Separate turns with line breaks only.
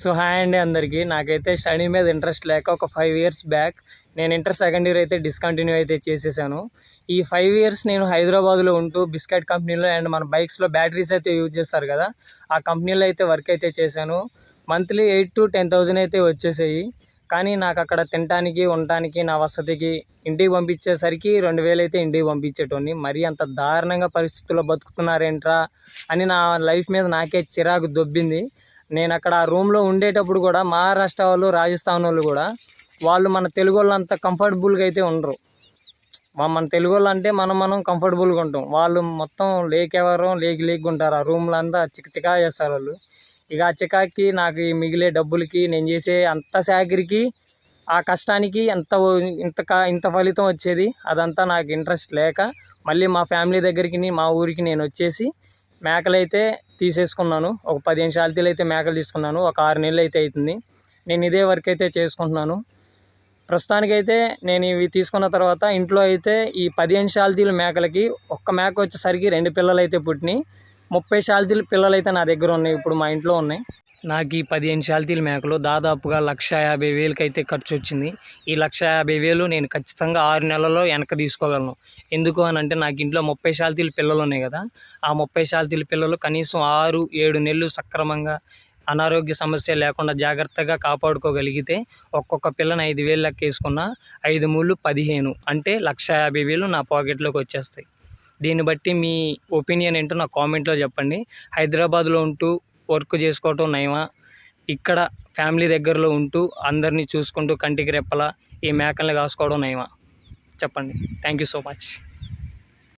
So hi అండి అందరికీ. నాకైతే స్టడీ మీద ఇంట్రెస్ట్ లేక ఒక ఫైవ్ ఇయర్స్ బ్యాక్ నేను ఇంటర్ సెకండ్ ఇయర్ అయితే డిస్కంటిన్యూ అయితే చేసేసాను. ఈ ఫైవ్ ఇయర్స్ నేను హైదరాబాద్లో ఉంటూ బిస్కెట్ కంపెనీలో అండ్ మన బైక్స్లో బ్యాటరీస్ అయితే యూజ్ చేస్తారు కదా ఆ కంపెనీలో అయితే వర్క్ అయితే చేశాను. Monthly eight to ten thousand అయితే వచ్చేసాయి. కానీ నాకు అక్కడ తినటానికి ఉండటానికి నా వసతికి ఇంటికి పంపించేసరికి రెండు వేలు అయితే ఇంటికి పంపించేటోని మరీ అంత దారుణంగా పరిస్థితుల్లో బతుకుతున్నారేంట్రా అని నా లైఫ్ మీద నాకే చిరాకు దొబ్బింది. నేను అక్కడ ఆ రూమ్లో ఉండేటప్పుడు కూడా మహారాష్ట్ర వాళ్ళు రాజస్థాన్ వాళ్ళు కూడా వాళ్ళు మన తెలుగు వాళ్ళు అంత కంఫర్టబుల్గా అయితే ఉండరు. మన తెలుగు వాళ్ళు అంటే మనం మనం కంఫర్టబుల్గా ఉంటాం. వాళ్ళు మొత్తం లేక్ ఎవరు లేక్ లేక్ ఉంటారు. ఆ రూమ్లో అంతా చికచికా చేస్తారు వాళ్ళు. ఇక ఆ చికాకి నాకు ఈ మిగిలే డబ్బులకి నేను చేసే అంత సాకరికి ఆ కష్టానికి ఎంత ఇంత ఇంత ఫలితం వచ్చేది అదంతా నాకు ఇంట్రెస్ట్ లేక మళ్ళీ మా ఫ్యామిలీ దగ్గరికి మా ఊరికి నేను వచ్చేసి మేకలు అయితే తీసేసుకున్నాను. ఒక పదిహేను శాలతీలు అయితే మేకలు తీసుకున్నాను. ఒక ఆరు నెలలు అయితే అవుతుంది నేను ఇదే వర్క్ అయితే చేసుకుంటున్నాను. ప్రస్తుతానికైతే నేను ఇవి తీసుకున్న తర్వాత ఇంట్లో అయితే ఈ పదిహేను శాలతీల మేకలకి ఒక్క మేక వచ్చేసరికి రెండు పిల్లలు అయితే పుట్టినాయి. ముప్పై శాలతీల పిల్లలు అయితే నా దగ్గర ఉన్నాయి. ఇప్పుడు మా ఇంట్లో ఉన్నాయి. నాకు ఈ పదిహేను శాల్తీల మేకలు దాదాపుగా లక్ష యాభై వేలకైతే ఖర్చు వచ్చింది ఈ లక్ష యాభై వేలు నేను ఖచ్చితంగా ఆరు నెలల్లో వెనక తీసుకోగలను. ఎందుకు అని అంటే నాకు ఇంట్లో ముప్పై శాల్తీల పిల్లలు ఉన్నాయి కదా. ఆ ముప్పై శాల్తీల పిల్లలు కనీసం ఆరు ఏడు నెలలు సక్రమంగా అనారోగ్య సమస్య లేకుండా జాగ్రత్తగా కాపాడుకోగలిగితే ఒక్కొక్క పిల్లని ఐదు వేలు లెక్క వేసుకున్న ఐదు మూడు పదిహేను. అంటే లక్ష యాభై వేలు నా పాకెట్లోకి వచ్చేస్తాయి. దీన్ని బట్టి మీ ఒపీనియన్ ఏంటో నా కామెంట్లో చెప్పండి. హైదరాబాద్లో ఉంటూ వర్క్ చేసుకోవటం నయమా? ఇక్కడ ఫ్యామిలీ దగ్గరలో ఉంటూ అందరినీ చూసుకుంటూ కంటికి రెప్పలా ఈ మేకల్ని కాసుకోవడం నయమా? చెప్పండి. Thank you so much